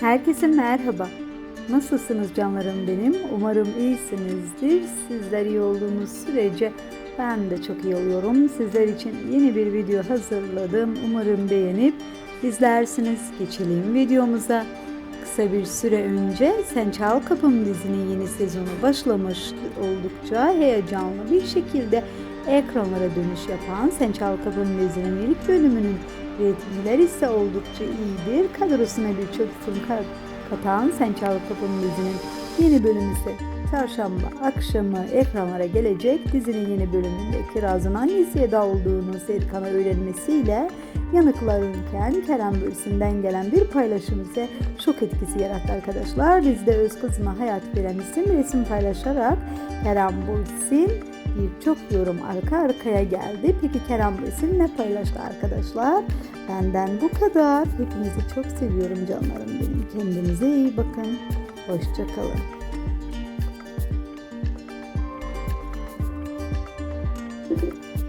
Herkese merhaba. Nasılsınız canlarım benim? Umarım iyisinizdir. Sizler iyi olduğunuz sürece ben de çok iyi oluyorum. Sizler için yeni bir video hazırladım. Umarım beğenip izlersiniz. Geçelim videomuza. Kısa bir süre önce Sen Çal Kapım dizinin yeni sezonu başlamış oldukça heyecanlı bir şekilde ekranlara dönüş yapan Sen Çal Kapım dizinin ilk bölümünün reytingler ise oldukça iyidir. Kadrosuna birçok isim kat- katan Sen Çal Kapım dizinin yeni bölümü ise çarşamba akşamı ekranlara gelecek. Dizinin yeni bölümünde Kiraz'ın annesi Eda olduğunu Serkan'a öğrenmesiyle yanıklarınken Kerem Bürsin'den gelen bir paylaşım ise şok etkisi yarattı arkadaşlar. Dizide öz kızına hayat veren isim resim paylaşarak Kerem Bürsin birçok yorum arka arkaya geldi. Peki Kerem Bürsin ne paylaştı arkadaşlar? Benden bu kadar. Hepinizi çok seviyorum canlarım benim. Kendinize iyi bakın. Hoşçakalın.